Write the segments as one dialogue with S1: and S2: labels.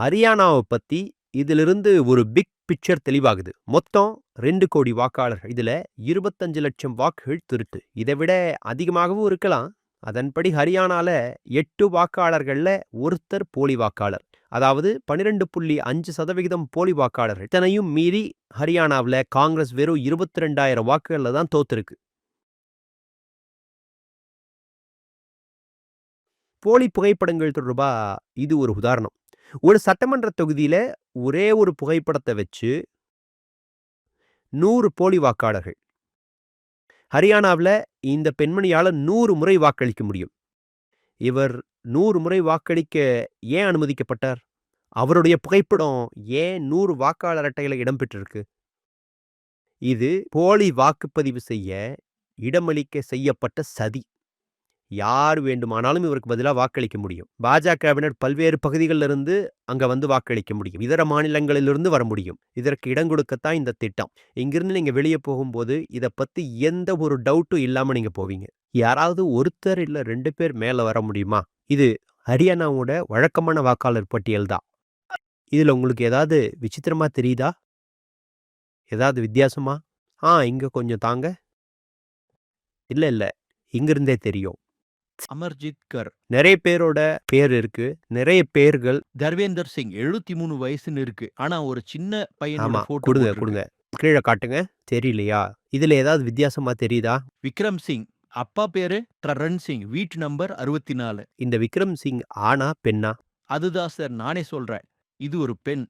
S1: ஹரியானாவை பத்தி இதிலிருந்து ஒரு பிக் பிக்சர் தெளிவாகுது. மொத்தம் ரெண்டு கோடி வாக்காளர்கள். இதுல இருபத்தஞ்சு லட்சம் வாக்குகள் திருட்டு. இதை விட அதிகமாகவும் இருக்கலாம். அதன்படி ஹரியானால எட்டு வாக்காளர்கள்ல ஒருத்தர் போலி வாக்காளர். அதாவது பனிரெண்டு புள்ளி அஞ்சு சதவிகிதம் போலி வாக்காளர்கள். இத்தனையும் மீறி ஹரியானாவில் காங்கிரஸ் வெறும் இருபத்தி ரெண்டாயிரம் வாக்குகள்ல தான் தோத்துருக்கு. போலி புகைப்படங்கள் தொடர்பா இது ஒரு உதாரணம். ஒரு சட்டமன்ற தொகுதியில ஒரே ஒரு புகைப்படத்தை வச்சு நூறு போலி வாக்காளர்கள். ஹரியானாவில் இந்த பெண்மணியால நூறு முறை வாக்களிக்க முடியும். இவர் நூறு முறை வாக்களிக்க ஏன் அனுமதிக்கப்பட்டார்? அவருடைய புகைப்படம் ஏன் நூறு வாக்காளர் அட்டையில இடம்பெற்றிருக்கு? இது போலி வாக்குப்பதிவு செய்ய இடமளிக்க செய்யப்பட்ட சதி. யார் வேண்டுமானாலும் இவருக்கு பதிலாக வாக்களிக்க முடியும். பாஜகவினர் பல்வேறு பகுதிகளிலிருந்து அங்கே அங்க வந்து வாக்களிக்க முடியும். இதர மாநிலங்களிலிருந்து வர முடியும். இதற்கு இடம் கொடுக்கத்தான் இந்த திட்டம். இங்கிருந்து நீங்க வெளியே போகும்போது இதை பத்தி எந்த ஒரு டவுட்டும் இல்லாம நீங்க போவீங்க. யாராவது ஒருத்தர் இல்ல ரெண்டு பேர் மேல வர முடியுமா? இது ஹரியானாவோட வழக்கமான வாக்காளர் பட்டியல் தான். இதுல உங்களுக்கு ஏதாவது விசித்திரமா தெரியுதா? ஏதாவது வித்தியாசமா? ஆ இங்க கொஞ்சம் தாங்க. இல்ல இல்ல. இங்கிருந்தே தெரியும்.
S2: அமர்ஜித் கர்.
S1: நிறைய பேரோட பேர் இருக்கு. நிறைய பேர்கள்
S2: தர்வேந்தர் சிங் எழுபத்தி மூணு வயசுன்னு இருக்கு. ஆனா ஒரு சின்ன போட்டோ
S1: கொடுங்க. கொடுங்க. கீழே காட்டுங்க. தெரியலையா? இதுல ஏதாவது வித்தியாசமா தெரியுதா?
S2: விக்ரம் சிங். அப்பா பேரு ட்ரரன் சிங். வீட்டு நம்பர் அறுபத்தி நாலு.
S1: இந்த விக்ரம் சிங் ஆனா பெண்ணா?
S2: அதுதான் சார். நானே சொல்றேன். இது ஒரு பெண்.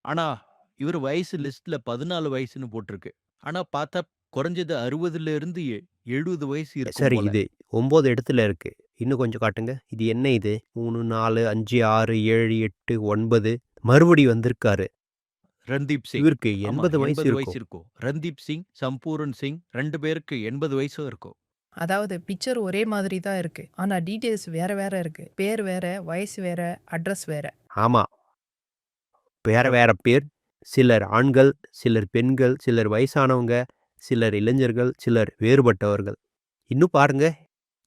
S2: ஆனா இவர் வயசு லிஸ்ட்ல பதினாலு வயசுன்னு போட்டிருக்கு. ஆனா பார்த்தா குறைஞ்சது அறுபதுல இருந்து எழுபது வயசு
S1: சரி. இது ஒன்பது இடத்துல இருக்கு. இன்னும் கொஞ்சம் காட்டுங்க. இது என்ன இது? மூணு நாலு அஞ்சு ஆறு ஏழு எட்டு ஒன்பது. மறுபடி வந்திருக்காரு.
S2: ரந்தீப் சிங்.
S1: இவருக்கு எண்பது வயசு இருக்கும்.
S2: இருக்கும். ரந்தீப் சிங் சம்பூரன் சிங் ரெண்டு பேருக்கு எண்பது வயசும் இருக்கும்.
S3: அதாவது பிக்சர் ஒரே மாதிரி தான் இருக்கு. ஆனா டீடைல்ஸ் வேற வேற இருக்கு. பேர் வேற வயசு வேற அட்ரஸ் வேற.
S1: ஆமா. வேற வேற பேர். சிலர் ஆண்கள் சிலர் பெண்கள் சிலர் வயசானவங்க சிலர் இளைஞர்கள் சிலர் வேறுபட்டவர்கள். இன்னும் பாருங்க.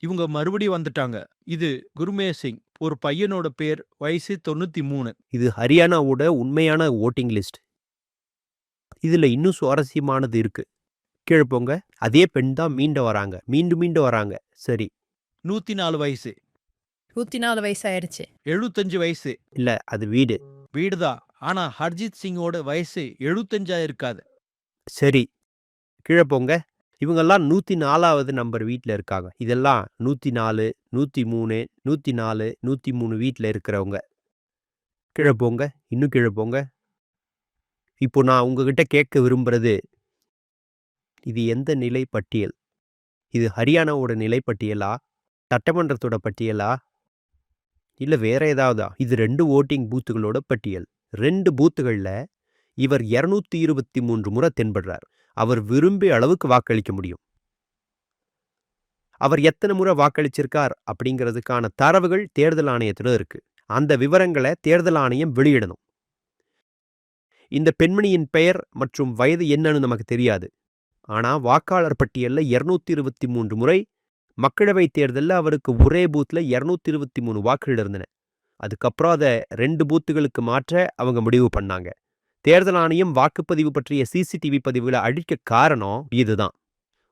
S2: இவங்க மறுபடியும் வந்துட்டாங்க. இது குருமே சிங் ஒரு பையனோட பேர் வயசு தொண்ணூத்தி மூணு
S1: இது ஹரியானாவோட உண்மையான ஓட்டிங் லிஸ்ட். இதுல இன்னும் சுவாரஸ்யமானது இருக்கு. கீழே போங்க. அதே பெண் தான் மீண்டும் வராங்க. மீண்டும் மீண்டும் வராங்க. சரி.
S2: நூத்தி நாலு வயசு.
S3: நூத்தி நாலு வயசு ஆயிடுச்சு
S2: எழுபத்தஞ்சு வயசு.
S1: இல்ல அது வீடு.
S2: வீடுதான் ஆனா ஹர்ஜித் சிங்கோட வயசு எழுபத்தஞ்சா இருக்காது
S1: சரி. கீழே போங்க. இவங்கெல்லாம் நூற்றி நாலாவது நம்பர் வீட்டில் இருக்காங்க. இதெல்லாம் நூற்றி நாலு நூற்றி மூணு நூற்றி நாலு நூற்றி மூணு வீட்டில் இருக்கிறவங்க. கீழே போங்க இன்னும் கீழே போங்க இப்போ நான் உங்ககிட்ட கேட்க விரும்புறது இது எந்த நிலை பட்டியல் இது ஹரியானாவோட நிலை பட்டியலா சட்டமன்றத்தோட பட்டியலா? இல்லை வேற ஏதாவதா? இது ரெண்டு ஓட்டிங் பூத்துகளோட பட்டியல். ரெண்டு பூத்துகளில் இவர் இரநூத்தி இருபத்தி மூன்று முறை தென்படுறார். அவர் விரும்பிய அளவுக்கு வாக்களிக்க முடியும். அவர் எத்தனை முறை வாக்களிச்சிருக்கார் அப்படிங்கிறதுக்கான தரவுகள் தேர்தல் ஆணையத்தில் இருக்கு. அந்த விவரங்களை தேர்தல் ஆணையம் வெளியிடணும். இந்த பெண்மணியின் பெயர் மற்றும் வயது என்னன்னு நமக்கு தெரியாது. ஆனா வாக்காளர் பட்டியல்ல இருநூத்தி இருபத்தி மூன்று முறை மக்களவைத் தேர்தலில் அவருக்கு ஒரே பூத்தில் இருநூத்தி இருபத்தி மூணு வாக்குகள் இருந்தன. அதுக்கப்புறம் அதை ரெண்டு பூத்துகளுக்கு மாற்ற அவங்க முடிவு பண்ணாங்க. தேர்தல் ஆணையம் வாக்குப்பதிவு பற்றிய சிசிடிவி பதிவுகளை அழிக்க காரணம் இதுதான்.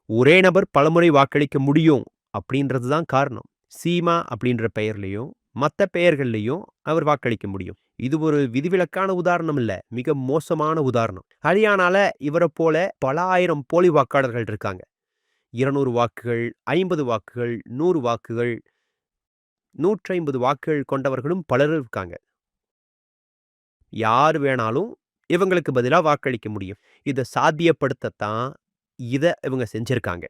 S1: ஒரே நபர் பலமுறை வாக்களிக்க முடியும் அப்படின்றது தான் காரணம். சீமா அப்படின்ற பெயர்லையும் மற்ற பெயர்கள்லையும் அவர் வாக்களிக்க முடியும். இது ஒரு விதிவிலக்கான உதாரணம் இல்ல மிக மோசமான உதாரணம். ஹரியானால இவரை போல பல ஆயிரம் போலி வாக்காளர்கள் இருக்காங்க. இருநூறு வாக்குகள் ஐம்பது வாக்குகள் நூறு வாக்குகள் நூற்றி ஐம்பது வாக்குகள் கொண்டவர்களும் பலர் இருக்காங்க. யார் வேணாலும் இவங்களுக்கு பதிலாக வாக்களிக்க முடியும். இதை சாத்தியப்படுத்தத்தான் இதை இவங்க செஞ்சுருக்காங்க.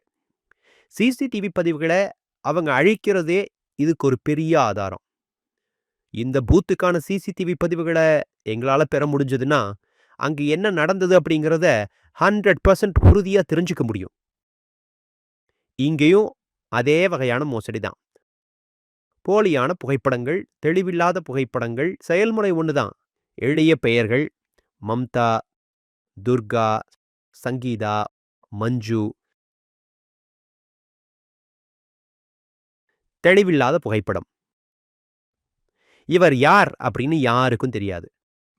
S1: சிசிடிவி பதிவுகளை அவங்க அழிக்கிறதே இதுக்கு ஒரு பெரிய ஆதாரம். இந்த பூத்துக்கான சிசிடிவி பதிவுகளை எங்களால் பெற முடிஞ்சதுன்னா அங்கே என்ன நடந்தது அப்படிங்கிறத ஹண்ட்ரட் பர்சன்ட் உறுதியாக தெரிஞ்சுக்க முடியும். இங்கேயும் அதே வகையான மோசடி தான் போலியான புகைப்படங்கள் தெளிவில்லாத புகைப்படங்கள் செயல்முறை ஒன்று தான் எளிய பெயர்கள் மம்தா துர்கா சங்கீதா மஞ்சு. தெளிவில்லாத புகைப்படம். இவர் யார் அப்படின்னு யாருக்கும் தெரியாது.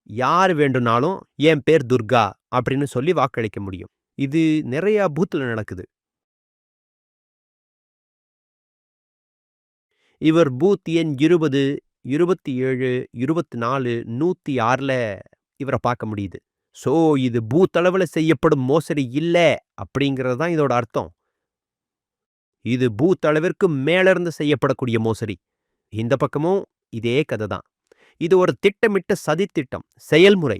S1: யார் வேண்டும்னாலும் என் பேர் துர்கா அப்படின்னு சொல்லி வாக்களிக்க முடியும். இது நிறைய பூத்துல நடக்குது. இவர் பூத் எண் இருபது இருபத்தி ஏழு இருபத்தி நாலு நூற்றி ஆறில் இவரை பார்க்க முடியுது. ஸோ இது பூத்தளவில் செய்யப்படும் மோசடி இல்லை அப்படிங்கிறது தான் இதோட அர்த்தம். இது பூத்தளவிற்கு மேலிருந்து செய்யப்படக்கூடிய மோசடி. இந்த பக்கமும் இதே கதை தான். இது ஒரு திட்டமிட்ட சதித்திட்டம் செயல்முறை.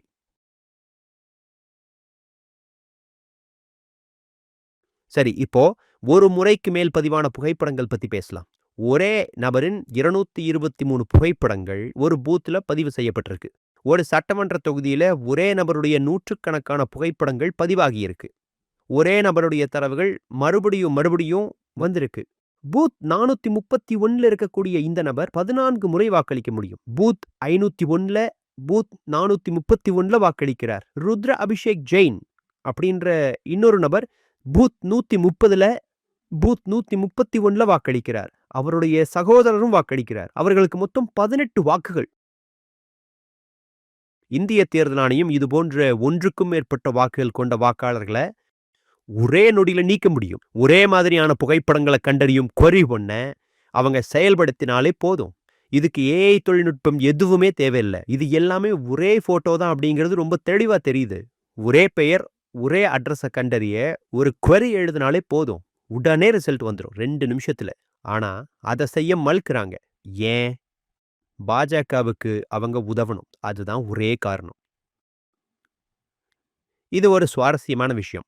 S1: சரி இப்போ ஒரு முறைக்கு மேல் பதிவான புகைப்படங்கள் பத்தி பேசலாம். ஒரே நபரின் இருநூத்தி இருபத்தி மூணு புகைப்படங்கள் ஒரு பூத்துல பதிவு செய்யப்பட்டிருக்கு. ஒரு சட்டமன்ற தொகுதியில ஒரே நபருடைய நூற்றுக்கணக்கான புகைப்படங்கள் பதிவாகியிருக்கு. ஒரே நபருடைய தரவுகள் மறுபடியும் மறுபடியும் வந்திருக்கு. பூத் நானூத்தி முப்பத்தி ஒன்னுல இருக்கக்கூடிய இந்த நபர் பதினான்கு முறை வாக்களிக்க முடியும். பூத் ஐநூத்தி ஒன்னுல பூத் நானூத்தி முப்பத்தி ஒண்ணுல வாக்களிக்கிறார். ருத்ர அபிஷேக் ஜெயின் அப்படின்ற இன்னொரு நபர் பூத் நூத்தி முப்பதுல பூத் நூத்தி முப்பத்தி ஒன்னுல வாக்களிக்கிறார். அவருடைய சகோதரரும் வாக்களிக்கிறார். அவர்களுக்கு மொத்தம் பதினெட்டு வாக்குகள். இந்திய தேர்தல் ஆணையம் இது போன்ற ஒன்றுக்கும் மேற்பட்ட வாக்குகள் கொண்ட வாக்காளர்களை ஒரே நொடியில் நீக்க முடியும். ஒரே மாதிரியான புகைப்படங்களை கண்டறியும் கொரி பண்ண அவங்க செயல்படுத்தினாலே போதும். இதுக்கு ஏஐ தொழில்நுட்பம் எதுவுமே தேவையில்லை. இது எல்லாமே ஒரே ஃபோட்டோ தான் அப்படிங்கிறது ரொம்ப தெளிவாக தெரியுது. ஒரே பெயர் ஒரே அட்ரஸை கண்டறிய ஒரு கொரி எழுதினாலே போதும். உடனே ரிசல்ட் வந்துடும் ரெண்டு நிமிஷத்தில். ஆனால் அதை செய்ய மறுக்கிறாங்க. ஏன்? பாஜகவுக்கு அவங்க உதவணும். அதுதான் ஒரே காரணம். இது ஒரு சுவாரஸ்யமான விஷயம்.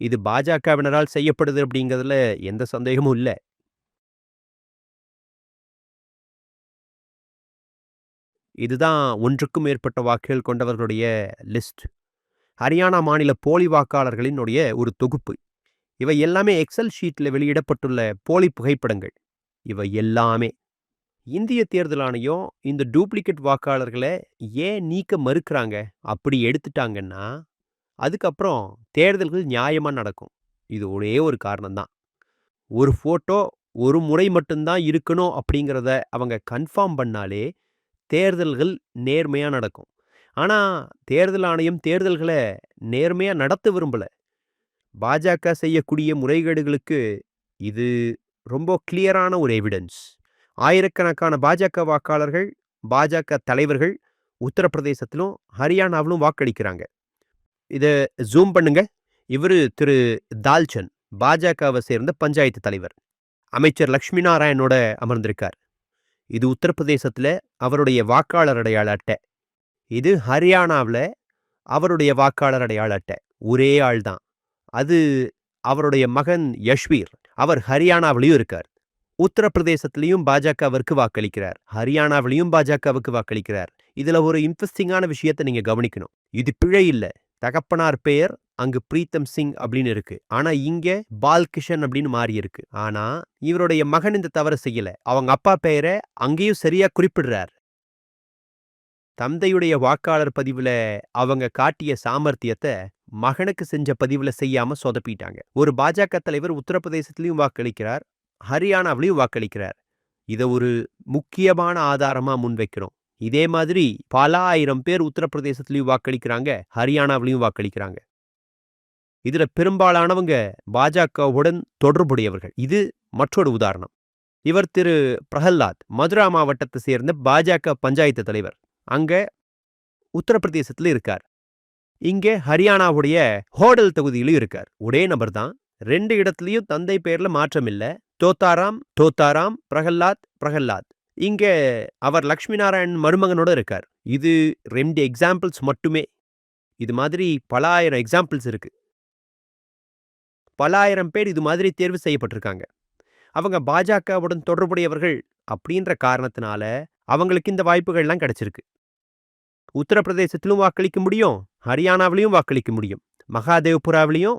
S1: இது பாஜகவினரால் செய்யப்படுது அப்படிங்கிறதுல எந்த சந்தேகமும் இல்லை. இதுதான் ஒன்றுக்கும் மேற்பட்ட வாக்குகள் கொண்டவர்களுடைய லிஸ்ட். ஹரியானா மாநில போலி வாக்காளர்களினுடைய ஒரு தொகுப்பு. இவை எல்லாமே எக்ஸல் ஷீட்டில் வெளியிடப்பட்டுள்ள போலி புகைப்படங்கள். இவை எல்லாமே. இந்திய தேர்தல் ஆணையம் இந்த டூப்ளிகேட் வாக்காளர்களை ஏன் நீக்க மறுக்கிறாங்க? அப்படி எடுத்துட்டாங்கன்னா அதுக்கப்புறம் தேர்தல்கள் நியாயமாக நடக்கும். இது ஒரே ஒரு காரணம்தான். ஒரு ஃபோட்டோ ஒரு முறை மட்டும்தான் இருக்கணும் அப்படிங்கிறத அவங்க கன்ஃபார்ம் பண்ணாலே தேர்தல்கள் நேர்மையாக நடக்கும். ஆனால் தேர்தல் ஆணையம் தேர்தல்களை நேர்மையாக நடத்த விரும்பல. பாஜக செய்யக்கூடிய முறைகேடுகளுக்கு இது ரொம்ப கிளியரான ஒரு எவிடன்ஸ் ஆயிரக்கணக்கான பாஜக வாக்காளர்கள் பாஜக தலைவர்கள் உத்தரப்பிரதேசத்திலும் ஹரியானாவிலும் வாக்களிக்கிறாங்க. இதை ஜூம் பண்ணுங்க. இவர் திரு தால்சன் பாஜகவை சேர்ந்த பஞ்சாயத்து தலைவர். அமைச்சர் லக்ஷ்மி நாராயணோட அமர்ந்திருக்கார். இது உத்தரப்பிரதேசத்தில் அவருடைய வாக்காளர் அடையாள அட்டை. இது ஹரியானாவில் அவருடைய வாக்காளர் அடையாள அட்டை. ஒரே ஆள் தான் அது அவருடைய மகன் யஷ்வீர். அவர் ஹரியானாவிலையும் இருக்கார். உத்தரப்பிரதேசத்திலையும் பாஜகவிற்கு வாக்களிக்கிறார். ஹரியானாவிலையும் பாஜகவுக்கு வாக்களிக்கிறார். இதுல ஒரு இன்ட்ரெஸ்டிங்கான விஷயத்தை நீங்க கவனிக்கணும். இது பிழை இல்ல. தகப்பனார் பெயர் அங்கு பிரீத்தம் சிங் அப்படின்னு இருக்கு. ஆனா இங்க பால்கிஷன் அப்படின்னு மாறி இருக்கு. ஆனா இவருடைய மகன் இந்த தவறு செய்யல. அவங்க அப்பா பெயரை அங்கேயும் சரியா குறிப்பிடுறார். தந்தையுடைய வாக்காளர் பதிவுல அவங்க காட்டிய சாமர்த்தியத்தை மகனுக்கு செஞ்ச பதிவுல செய்யாம சொதப்பிட்டாங்க. ஒரு பாஜக தலைவர் உத்தரப்பிரதேசத்திலையும் வாக்களிக்கிறார். ஹரியானாவிலையும் வாக்களிக்கிறார். இதை ஒரு முக்கியமான ஆதாரமா முன்வைக்கிறோம் இதே மாதிரி பல ஆயிரம் பேர் உத்தரப்பிரதேசத்திலையும் வாக்களிக்கிறாங்க ஹரியானாவிலையும் வாக்களிக்கிறாங்க. இதுல பெரும்பாலானவங்க பாஜகவுடன் தொடர்புடையவர்கள். இது மற்றொரு உதாரணம். இவர் திரு பிரஹல்லாத் மதுரா மாவட்டத்தை சேர்ந்த பாஜக பஞ்சாயத்து தலைவர். அங்க உத்தரப்பிரதேசத்தில் இருக்கார். இங்கே ஹரியானாவுடைய ஹோடல் தொகுதியிலும் இருக்கார். ஒரே நபர் தான். ரெண்டு இடத்துலயும் தந்தை பேர்ல மாற்றம் இல்ல. தோத்தாராம் தோத்தாராம் பிரகல்லாத் பிரகல்லாத் இங்க அவர் லக்ஷ்மி நாராயண் மருமகனோட இருக்கார். இது ரெண்டு எக்ஸாம்பிள்ஸ் மட்டுமே. இது மாதிரி பல ஆயிரம் எக்ஸாம்பிள்ஸ் இருக்கு. பல ஆயிரம் பேர் இது மாதிரி தேர்வு செய்யப்பட்டிருக்காங்க. அவங்க பாஜகவுடன் தொடர்புடையவர்கள் அப்படின்ற காரணத்தினால அவங்களுக்கு இந்த வாய்ப்புகள்லாம் கிடைச்சிருக்கு. உத்தரப்பிரதேசத்திலும் வாக்களிக்க முடியும் ஹரியானாவிலையும் வாக்களிக்க முடியும் மகாதேவ்புராவிலையும்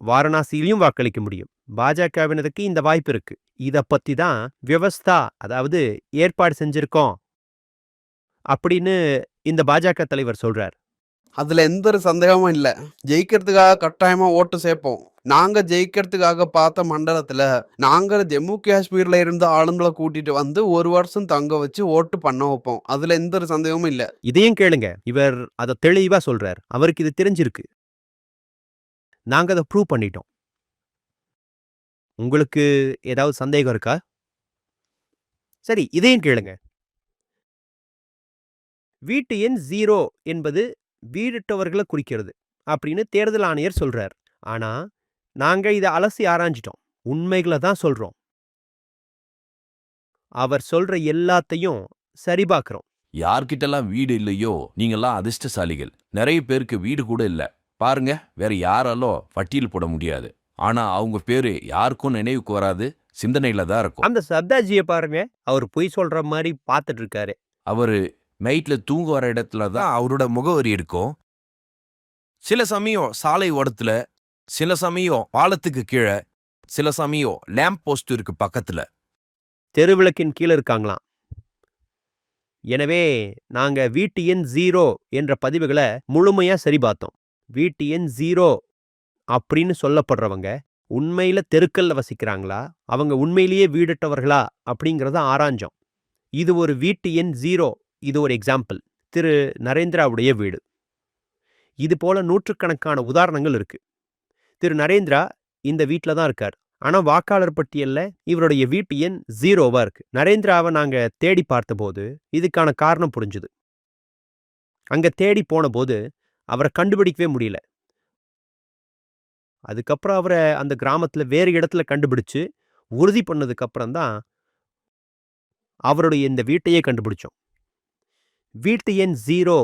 S1: வாரணாசியிலையும் வாக்களிக்க முடியும். பாஜகவினருக்கு இந்த வாய்ப்பு இருக்கு. இத பத்தி தான் வியவஸ்தா அதாவது ஏற்பாடு செஞ்சிருக்கோம் அப்படின்னு இந்த பாஜக தலைவர் சொல்றார்.
S4: அதுல எந்த ஒரு சந்தேகமும் இல்ல. ஜெயிக்கிறதுக்காக கட்டாயமா ஓட்டு சேர்ப்போம். நாங்க ஜெயிக்கிறதுக்காக பார்த்த மண்டலத்துல நாங்க ஜம்மு காஷ்மீர்ல இருந்த ஆளுங்களை கூட்டிட்டு வந்து ஒரு வருஷம் தங்க வச்சு ஓட்டு பண்ண வைப்போம். அதுல எந்த ஒரு சந்தேகமும் இல்ல.
S1: இதையும் கேளுங்க. இவர் அதை தெளிவா சொல்றார். அவருக்கு இது தெரிஞ்சிருக்கு. நாங்க அதை ப்ரூவ் பண்ணிட்டோம். உங்களுக்கு ஏதாவது சந்தேகம் இருக்கா? சரி இதையும் கேளுங்க. வீட்டு எண் ஜீரோ என்பது வீடிட்டவர்களை குறிக்கிறது அப்படின்னு தேர்தல் ஆணையர் சொல்றார். ஆனா நாங்க இதை அலசி ஆராய்ஞ்சிட்டோம். உண்மைகளை தான் சொல்றோம். அவர் சொல்ற எல்லாத்தையும் சரிபார்க்கிறோம்
S5: யார்கிட்டலாம் வீடு இல்லையோ நீங்கெல்லாம் அதிர்ஷ்டசாலிகள். நிறைய பேருக்கு வீடு கூட இல்லை. பாருங்க வேற யாராலும் பட்டியல் போட முடியாது. ஆனா அவங்க பேரு யாருக்கும் நினைவுக்கு வராது சிந்தனையில தான் இருக்கும்.
S1: அந்த சர்தாஜியை பாருங்க அவர் பொய் சொல்ற மாதிரி பார்த்துட்டு இருக்காரு
S5: அவரு நைட்ல தூங்க வர இடத்துல தான் அவரோட முகவரி இருக்கும். சில சமயம் சாலை ஓரத்துல சில சமயம் பாலத்துக்கு கீழே சில சமயம் லேம்ப் போஸ்ட் இருக்கு பக்கத்துல.
S1: தெருவிளக்கின் கீழே இருக்காங்களாம். எனவே நாங்க வீட்டு எண் ஜீரோ என்ற பதிவுகளை முழுமையா சரி பார்த்தோம். வீட்டு எண் ஜீரோ அப்படின்னு சொல்லப்படுறவங்க உண்மையில தெருக்கல்ல வசிக்கிறாங்களா? அவங்க உண்மையிலேயே வீடட்டவர்களா அப்படிங்கிறத ஆராய்ஞ்சோம் இது ஒரு வீட்டு எண் ஜீரோ இது ஒரு எக்ஸாம்பிள் திரு. நரேந்திராவுடைய வீடு. இது போல நூற்றுக்கணக்கான உதாரணங்கள் இருக்கு. திரு. நரேந்திரா இந்த வீட்டில் தான் இருக்கார். ஆனா வாக்காளர் பட்டியல்ல இவருடைய வீட்டு எண் ஜீரோவா இருக்கு. நரேந்திராவை நாங்க தேடி பார்த்தபோது இதுக்கான காரணம் புரிஞ்சுது. அங்க தேடி போன போது அவரை கண்டுபிடிக்கவே முடியல. அதுக்கப்புறம் அவரை அந்த கிராமத்தில் வேறு இடத்துல கண்டுபிடிச்சு உறுதி பண்ணதுக்கப்புறம் தான் அவருடைய இந்த வீட்டையே கண்டுபிடிச்சோம். வீட்டு எண் ஜீரோ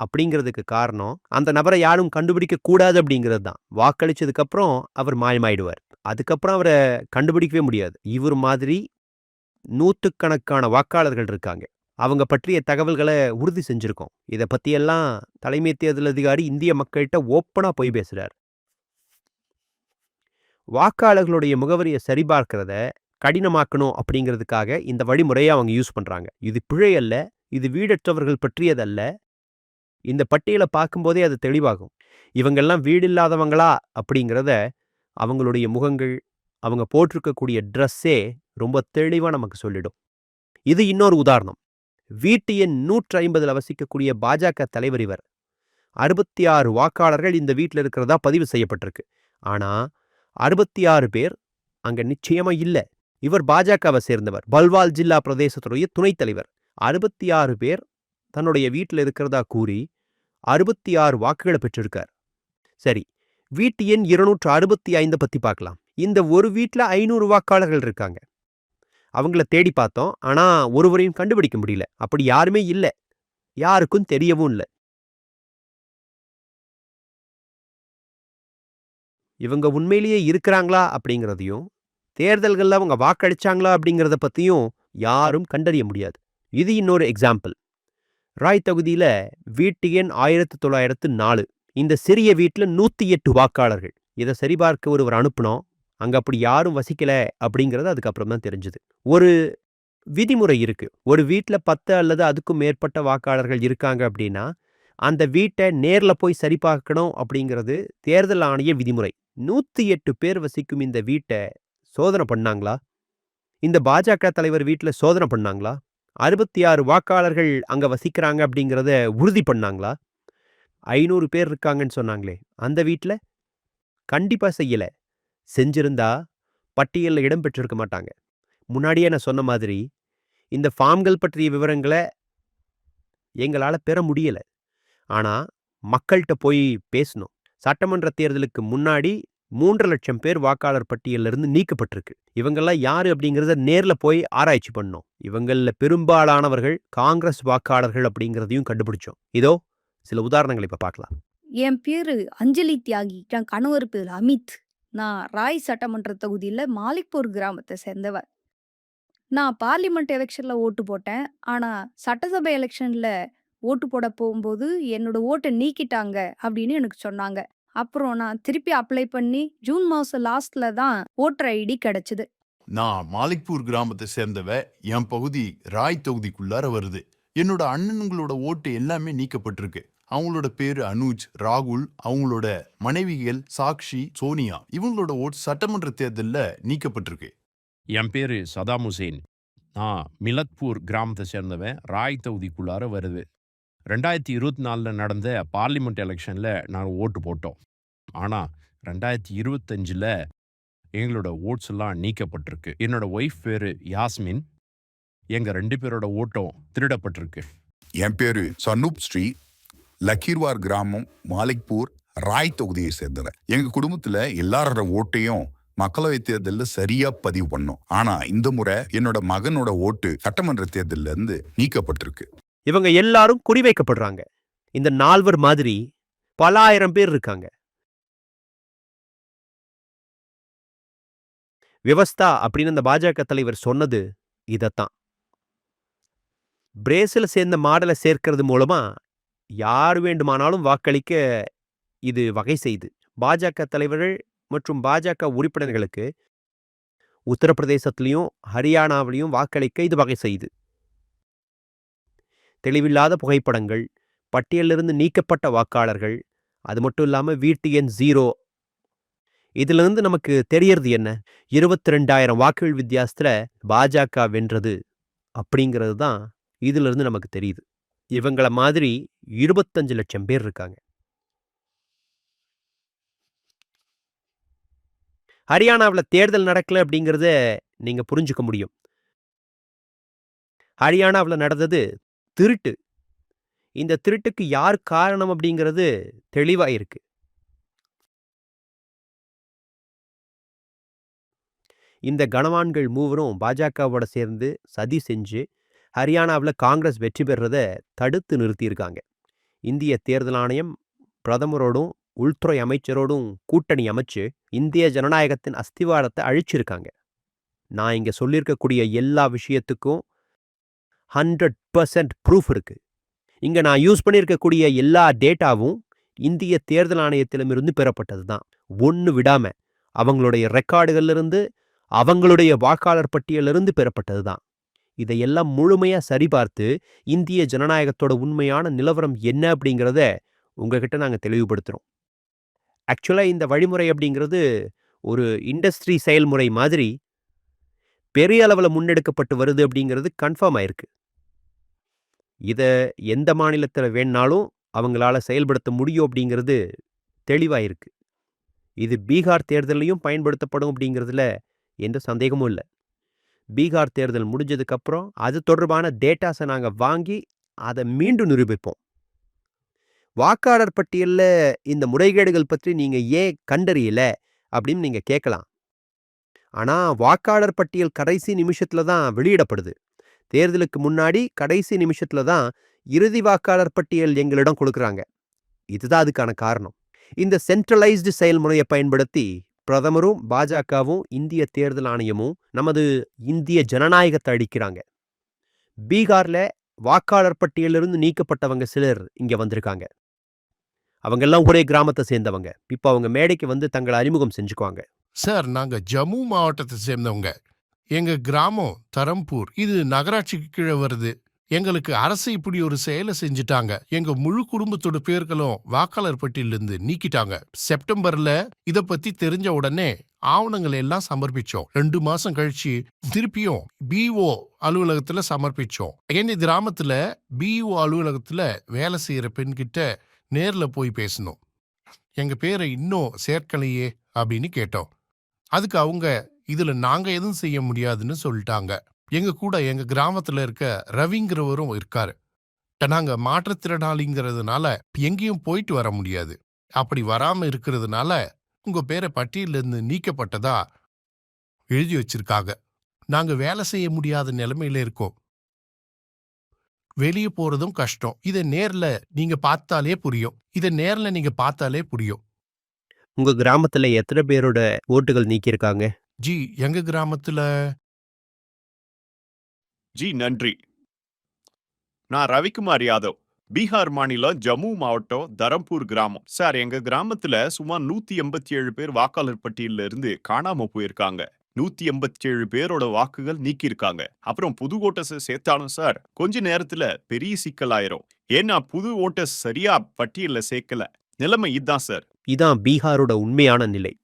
S1: அப்படிங்கிறதுக்கு காரணம் அந்த நபரை யாரும் கண்டுபிடிக்க கூடாது அப்படிங்கிறது தான். வாக்களிச்சதுக்கப்புறம் அவர் மாயமாயிடுவார். அதுக்கப்புறம் அவரை கண்டுபிடிக்கவே முடியாது. இவர் மாதிரி நூற்றுக்கணக்கான வாக்காளர்கள் இருக்காங்க. அவங்க பற்றிய தகவல்களை உறுதி செஞ்சுருக்கோம். இதை பற்றியெல்லாம் தலைமை தேர்தல் அதிகாரி இந்திய மக்கள்கிட்ட ஓப்பனாக போய் பேசுகிறார் வாக்காளர்களுடைய முகவரியை சரிபார்க்கிறத கடினமாக்கணும் அப்படிங்கிறதுக்காக இந்த வழிமுறையை அவங்க யூஸ் பண்ணுறாங்க இது பிழை அல்ல இது வீடற்றவர்கள் பற்றியதல்ல. இந்த பட்டியலை பார்க்கும்போதே அது தெளிவாகும். இவங்கெல்லாம் வீடு இல்லாதவங்களா அப்படிங்கிறத அவங்களுடைய முகங்கள் அவங்க போட்டிருக்கக்கூடிய ட்ரெஸ்ஸே ரொம்ப தெளிவாக நமக்கு சொல்லிடும். இது இன்னொரு உதாரணம். வீட்டு எண் நூற்றி ஐம்பதில் வசிக்கக்கூடிய பாஜக தலைவர் இவர். அறுபத்தி ஆறு வாக்காளர்கள் இந்த வீட்டில் இருக்கிறதா பதிவு செய்யப்பட்டிருக்கு. ஆனால் அறுபத்தி ஆறு பேர் அங்கே நிச்சயமா இல்லை. இவர் பாஜகவை சேர்ந்தவர். பல்வால் ஜில்லா பிரதேசத்துடைய துணைத் தலைவர். அறுபத்தி ஆறு பேர் தன்னுடைய வீட்டில் இருக்கிறதா கூறி அறுபத்தி ஆறு வாக்குகளை பெற்றிருக்கார். சரி வீட்டு எண் இருநூற்று அறுபத்தி ஐந்தை பத்தி பார்க்கலாம். இந்த ஒரு வீட்டில் ஐநூறு வாக்காளர்கள் இருக்காங்க. அவங்கள தேடி பார்த்தோம். ஆனா ஒருவரையும் கண்டுபிடிக்க முடியல. அப்படி யாருமே இல்லை. யாருக்கும் தெரியவும் இல்லை. இவங்க உண்மையிலேயே இருக்கிறாங்களா அப்படிங்கிறதையும் தேர்தல்களில் அவங்க வாக்களிச்சாங்களா அப்படிங்கிறத பத்தியும் யாரும் கண்டறிய முடியாது. இது இன்னொரு எக்ஸாம்பிள் ராய் தொகுதியில் வீட்டு எண் ஆயிரத்தி தொள்ளாயிரத்து நாலு. இந்த சிறிய வீட்டில் நூற்றி எட்டு வாக்காளர்கள். இதை சரிபார்க்க ஒருவர் அனுப்பினோம். அங்கே அப்படி யாரும் வசிக்கல அப்படிங்கிறது அதுக்கப்புறம் தான் தெரிஞ்சுது. ஒரு விதிமுறை இருக்கு. ஒரு வீட்டில் பத்து அல்லது அதுக்கும் மேற்பட்ட வாக்காளர்கள் இருக்காங்க அப்படின்னா அந்த வீட்டை நேரில் போய் சரிபார்க்கணும் அப்படிங்கிறது தேர்தல் ஆணைய விதிமுறை. நூற்றி எட்டு பேர் வசிக்கும் இந்த வீட்டை சோதனை பண்ணாங்களா? இந்த பாஜக தலைவர் வீட்டில் சோதனை பண்ணாங்களா? அறுபத்தி ஆறு வாக்காளர்கள் அங்கே வசிக்கிறாங்க அப்படிங்கிறத உறுதி பண்ணாங்களா? ஐநூறு பேர் இருக்காங்கன்னு சொன்னாங்களே அந்த வீட்டில் கண்டிப்பாக செய்யலை. செஞ்சிருந்தா பட்டியலில் இடம் பெற்றிருக்க மாட்டாங்க. முன்னாடியே நான் சொன்ன மாதிரி இந்த ஃபார்ம்கள் பற்றிய விவரங்களை எங்களால் பெற முடியலை. ஆனால் மக்கள்கிட்ட போய் பேசணும். சட்டமன்ற தேர்தலுக்கு முன்னாடி மூன்று லட்சம் பேர் வாக்காளர் பட்டியலிருந்து நீக்கப்பட்டிருக்கு. இவங்கெல்லாம் யாரு அப்படிங்கிறத நேரில் போய் ஆராய்ச்சி பண்ணோம். இவங்களில் பெரும்பாலானவர்கள் காங்கிரஸ் வாக்காளர்கள் அப்படிங்கிறதையும் கண்டுபிடிச்சோம். இதோ சில உதாரணங்களை இப்போ பார்க்கலாம்.
S6: என் பேர் அஞ்சலி தியாகி என் கணவர் பேர் அமித். நான் ராய் சட்டமன்ற தொகுதியில் மாலிக்பூர் கிராமத்தை சேர்ந்தவ. நான் பார்லிமெண்ட் எலெக்ஷனில் ஓட்டு போட்டேன். ஆனால் சட்டசபை எலெக்ஷனில் ஓட்டு போட போகும்போது என்னோட ஓட்டை நீக்கிட்டாங்க அப்படின்னு எனக்கு சொன்னாங்க. அப்புறம் நான் திருப்பி அப்ளை பண்ணி ஜூன் மாசம் லாஸ்ட்ல தான் ஓட்டர் ஐடி கிடைச்சது.
S7: நான் மாலிக்பூர் கிராமத்தை சேர்ந்தவ என் பகுதி ராய் தொகுதிக்குள்ளார வருது. என்னோட அண்ணனுங்களோட ஓட்டு எல்லாமே நீக்கப்பட்டிருக்கு. அவங்களோட பேரு அனுஜ் ராகுல் அவங்களோட மனைவிகள் சாக்ஷி சோனியா இவங்களோட ஓட் சட்டமன்ற தேர்தல்ல நீக்கப்பட்டிருக்கு.
S8: என் பேர் சதாம் ஹுசேன். நான் மிலத்பூர் கிராமத்தை சேர்ந்தவன் ராய் தொகுதிக்குள்ளார வருது. ரெண்டாயிரத்தி இருபத்தி நாலில் நடந்த பார்லிமெண்ட் எலெக்ஷனில் நாங்கள் ஓட்டு போட்டோம். ஆனால் ரெண்டாயிரத்தி இருபத்தஞ்சில் எங்களோட ஓட்ஸ் எல்லாம் நீக்கப்பட்டிருக்கு. என்னோட ஒய்ஃப் பேர் யாஸ்மின். எங்கள் ரெண்டு பேரோட ஓட்டம் திருடப்பட்டிருக்கு.
S9: என் பேரு சனூப் ஸ்ரீ. லக்கீர்வார் கிராமம் மாலிக்பூர் ராய் தொகுதியை சேர்ந்தவன் எங்கள் குடும்பத்தில் எல்லாரோட ஓட்டையும் மக்களவை தேர்தலில் சரியா பதிவு பண்ணோம். ஆனா இந்த முறை என்னோட மகனோட ஓட்டு சட்டமன்ற தேர்தலில் இருந்து நீக்கப்பட்டிருக்கு.
S1: இவங்க எல்லாரும் குறிவைக்கப்படுறாங்க. இந்த நால்வர் மாதிரி பல ஆயிரம் பேர் இருக்காங்க. விவஸ்தா அப்படின்னு அந்த பாஜக தலைவர் சொன்னது இதத்தான். பிரேசில சேர்ந்த மாடலை சேர்க்கிறது மூலமா யார் வேண்டுமானாலும் வாக்களிக்க இது வகை செய்து. பாஜக தலைவர்கள் மற்றும் பாஜக உறுப்பினர்களுக்கு உத்தரப்பிரதேசத்திலையும் ஹரியானாவிலையும் வாக்களிக்க இது வகை செய்து. தெளிவில்லாத புகைப்படங்கள் பட்டியலிருந்து நீக்கப்பட்ட வாக்காளர்கள் அது மட்டும் இல்லாமல் வீட்டு எண் ஜீரோ. இதிலிருந்து நமக்கு தெரியறது என்ன? இருபத்தி ரெண்டாயிரம் வாக்குகள் வித்தியாசத்தில் பாஜக வென்றது அப்படிங்கிறது தான் இதிலிருந்து நமக்கு தெரியுது. இவங்கள மாதிரி இருபத்தஞ்சு லட்சம் பேர் இருக்காங்க. ஹரியானாவில் தேர்தல் நடக்கல அப்படிங்கிறத நீங்க புரிஞ்சுக்க முடியும். ஹரியானாவில் நடந்தது திருட்டு. இந்த திருட்டுக்கு யார் காரணம் அப்படிங்கிறது தெளிவாக இருக்கு. இந்த கனவான்கள் மூவரும் பாஜகவோட சேர்ந்து சதி செஞ்சு ஹரியானாவில் காங்கிரஸ் வெற்றி பெறத தடுத்து நிறுத்தியிருக்காங்க. இந்திய தேர்தல் ஆணையம் பிரதமரோடும் உள்துறை அமைச்சரோடும் கூட்டணி அமைச்சு இந்திய ஜனநாயகத்தின் அஸ்திவாரத்தை அழிச்சிருக்காங்க. நான் இங்க சொல்லியிருக்கக்கூடிய எல்லா விஷயத்துக்கும் ஹண்ட்ரட் பர்சன்ட் ப்ரூஃப் இருக்கு. இங்க நான் யூஸ் பண்ணியிருக்கக்கூடிய எல்லா டேட்டாவும் இந்திய தேர்தல் ஆணையத்திடமிருந்து பெறப்பட்டது தான் ஒன்று விடாம அவங்களுடைய ரெக்கார்டுகள்ல இருந்து அவங்களுடைய வாக்காளர் பட்டியலிருந்து பெறப்பட்டது தான் இதையெல்லாம் முழுமையா சரிபார்த்து இந்திய ஜனநாயகத்தோட உண்மையான நிலவரம் என்ன அப்படிங்கிறத உங்ககிட்ட நாங்க தெளிவுபடுத்துறோம். ஆக்சுவலா இந்த வழிமுறை அப்படிங்கிறது ஒரு இண்டஸ்ட்ரி செயல்முறை மாதிரி பெரிய அளவில் முன்னெடுக்கப்பட்டு வருது அப்படிங்கிறது கன்ஃபார்ம் ஆயிருக்கு. இதை எந்த மாநிலத்தில் வேணாலும் அவங்களால செயல்படுத்த முடியும் அப்படிங்கிறது தெளிவாயிருக்கு. இது பீகார் தேர்தலையும் பயன்படுத்தப்படும் அப்படிங்கிறதுல எந்த சந்தேகமும் இல்லை. பீகார் தேர்தல் முடிஞ்சதுக்கப்புறம் அது தொடர்பான டேட்டாஸை நாங்கள் வாங்கி அதை மீண்டும் நிரூபிப்போம். வாக்காளர் பட்டியலில் இந்த முறைகேடுகள் பற்றி நீங்கள் ஏன் கண்டறியல அப்படின்னு நீங்கள் கேட்கலாம் ஆனால் வாக்காளர் பட்டியல் கடைசி நிமிஷத்தில் தான் வெளியிடப்படுது. தேர்தலுக்கு முன்னாடி கடைசி நிமிஷத்துல தான் இறுதி வாக்காளர் பட்டியல் எங்களிடம் கொடுக்குறாங்க. இதுதான் அதுக்கான காரணம். இந்த சென்ட்ரலைஸ்டு செயல்முறையை பயன்படுத்தி பிரதமரும் பாஜகவும் இந்திய தேர்தல் ஆணையமும் நமது இந்திய ஜனநாயகத்தை அடிக்கிறாங்க பீகார்ல வாக்காளர் பட்டியலிருந்து நீக்கப்பட்டவங்க சிலர் இங்க வந்திருக்காங்க. அவங்கெல்லாம் ஒரே கிராமத்தை சேர்ந்தவங்க. இப்போ அவங்க மேடைக்கு வந்து தங்களை அறிமுகம் செஞ்சுக்குவாங்க.
S10: சார் நாங்க ஜம்மு மாவட்டத்தை சேர்ந்தவங்க. எங்க கிராமம் தரம்பூர். இது நகராட்சிக்கு கீழே வருது. எங்களுக்கு அரசு இப்படி ஒரு செயலை செஞ்சுட்டாங்க. எங்க முழு குடும்பத்தோட பேர்களும் வாக்காளர் பட்டியலிருந்து நீக்கிட்டாங்க. செப்டம்பர்ல இத பத்தி தெரிஞ்ச உடனே ஆவணங்களை எல்லாம் சமர்ப்பிச்சோம். ரெண்டு மாசம் கழிச்சு திருப்பியும் பிஓ அலுவலகத்துல சமர்ப்பிச்சோம். எங்க கிராமத்துல பிஓ அலுவலகத்துல வேலை செய்யற பெண்கிட்ட நேர்ல போய் பேசணும். எங்க பேரை இன்னும் சேர்க்கலையே அப்படின்னு கேட்டோம். அதுக்கு அவங்க இதுல நாங்க எதுவும் செய்ய முடியாதுன்னு சொல்லிட்டாங்க. எங்க கூட எங்க கிராமத்துல இருக்க ரவிங்கிறவரும் இருக்காரு. நாங்க மாற்றுத்திறனாளிங்கிறதுனால எங்கேயும் போயிட்டு வர முடியாது. அப்படி வராம இருக்கிறதுனால உங்க பேரை பட்டியலிருந்து இருந்து நீக்கப்பட்டதா எழுதி வச்சிருக்காங்க. நாங்க வேலை செய்ய முடியாத நிலைமையில இருக்கோம். வெளியே போறதும் கஷ்டம். இதை நேர்ல நீங்க பார்த்தாலே புரியும். இதை நேர்ல நீங்க பார்த்தாலே புரியும்.
S1: உங்க கிராமத்துல எத்தனை பேரோட ஓட்டுகள் நீக்கியிருக்காங்க?
S10: ஜி எங்க கிராமத்துல?
S11: ஜி நன்றி. நான் ரவிக்குமார் யாதவ். பீகார் மாநிலம் ஜம்மு மாவட்டம் தரம்பூர் கிராமம். சார் எங்க கிராமத்துல சுமார் நூத்தி எண்பத்தி ஏழு பேர் வாக்காளர் பட்டியலில் இருந்து காணாம போயிருக்காங்க. நூத்தி எண்பத்தி ஏழு பேரோட வாக்குகள் நீக்கியிருக்காங்க. அப்புறம் புது ஓட்டர்ஸ் சேர்த்தாலும் சார் கொஞ்ச நேரத்துல பெரிய சிக்கலாயிரும். ஏன்னா புது ஓட்டர்ஸ் சரியா பட்டியல்ல சேர்க்கல. நிலைமை இதுதான் சார்.
S1: இதான் பீகாரோட உண்மையான நிலை.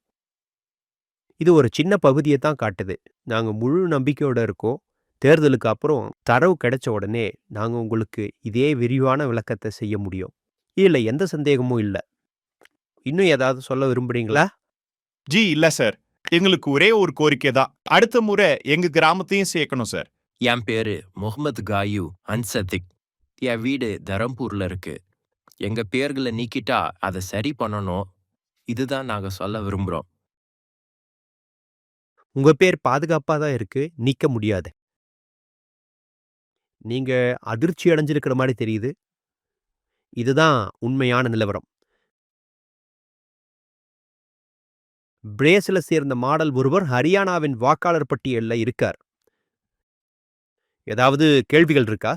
S1: இது ஒரு சின்ன பகுதியை தான் காட்டுது. நாங்க முழு நம்பிக்கையோட இருக்கோம். தேர்தலுக்கு அப்புறம் தரவு கிடைச்ச உடனே நாங்க உங்களுக்கு இதே விரிவான விளக்கத்தை செய்ய முடியும். இல்ல எந்த சந்தேகமும் இல்ல. இன்னும் ஏதாவது சொல்ல விரும்புறீங்களா?
S11: ஜி இல்ல சார். எங்களுக்கு ஒரே ஒரு கோரிக்கை தான். அடுத்த முறை எங்க கிராமத்தையும் சேர்க்கணும் சார்.
S12: என் பேரு முகமது காயு அன்சத்திக் என் வீடு தரம்பூர்ல இருக்கு. எங்க பேர்களை நீக்கிட்டா அதை சரி பண்ணணும். இதுதான் நாங்க சொல்ல விரும்புறோம்.
S1: உங்கள் பேர் பாதுகாப்பாக தான் இருக்கு. நீக்க முடியாது. நீங்கள் அதிர்ச்சி அடைஞ்சிருக்கிற மாதிரி தெரியுது. இதுதான் உண்மையான நிலவரம். பிரேசில சேர்ந்த மாடல் ஒருவர் ஹரியானாவின் வாக்காளர் பட்டியலில் இருக்கார். ஏதாவது கேள்விகள் இருக்கா?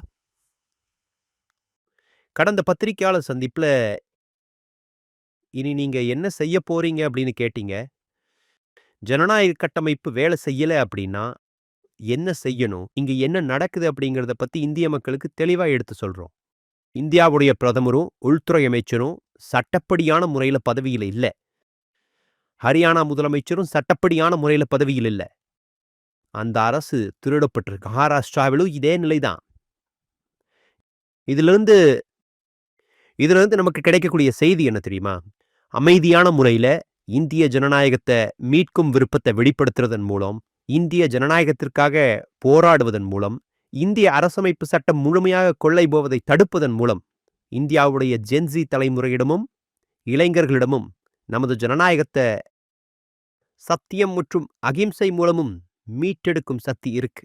S1: கடந்த பத்திரிக்கையாளர் சந்திப்பில் இனி நீங்கள் என்ன செய்ய போறீங்க அப்படின்னு கேட்டீங்க. ஜனநாயக கட்டமைப்பு வேலை செய்யலை அப்படின்னா என்ன செய்யணும்? இங்கே என்ன நடக்குது அப்படிங்கிறத பற்றி இந்திய மக்களுக்கு தெளிவாக எடுத்து சொல்கிறோம் இந்தியாவுடைய பிரதமரும் உள்துறை அமைச்சரும் சட்டப்படியான முறையில் பதவியில் இல்லை. ஹரியானா முதலமைச்சரும் சட்டப்படியான முறையில் பதவியில் இல்லை. அந்த அரசு திருடப்பட்டிருக்கு. மகாராஷ்டிராவிலும் இதே நிலைதான். இதிலிருந்து இதிலிருந்து நமக்கு கிடைக்கக்கூடிய செய்தி என்ன தெரியுமா? அமைதியான முறையில் இந்திய ஜனநாயகத்தை மீட்கும் விருப்பத்தை வெளிப்படுத்துறதன் மூலம் இந்திய ஜனநாயகத்திற்காக போராடுவதன் மூலம் இந்திய அரசமைப்பு சட்டம் முழுமையாக கொள்ளை போவதை தடுப்பதன் மூலம் இந்தியாவுடைய ஜென்சி தலைமுறையிடமும் இளைஞர்களிடமும் நமது ஜனநாயகத்தை சத்தியம் மற்றும் அகிம்சை மூலமும் மீட்டெடுக்கும் சக்தி இருக்கு.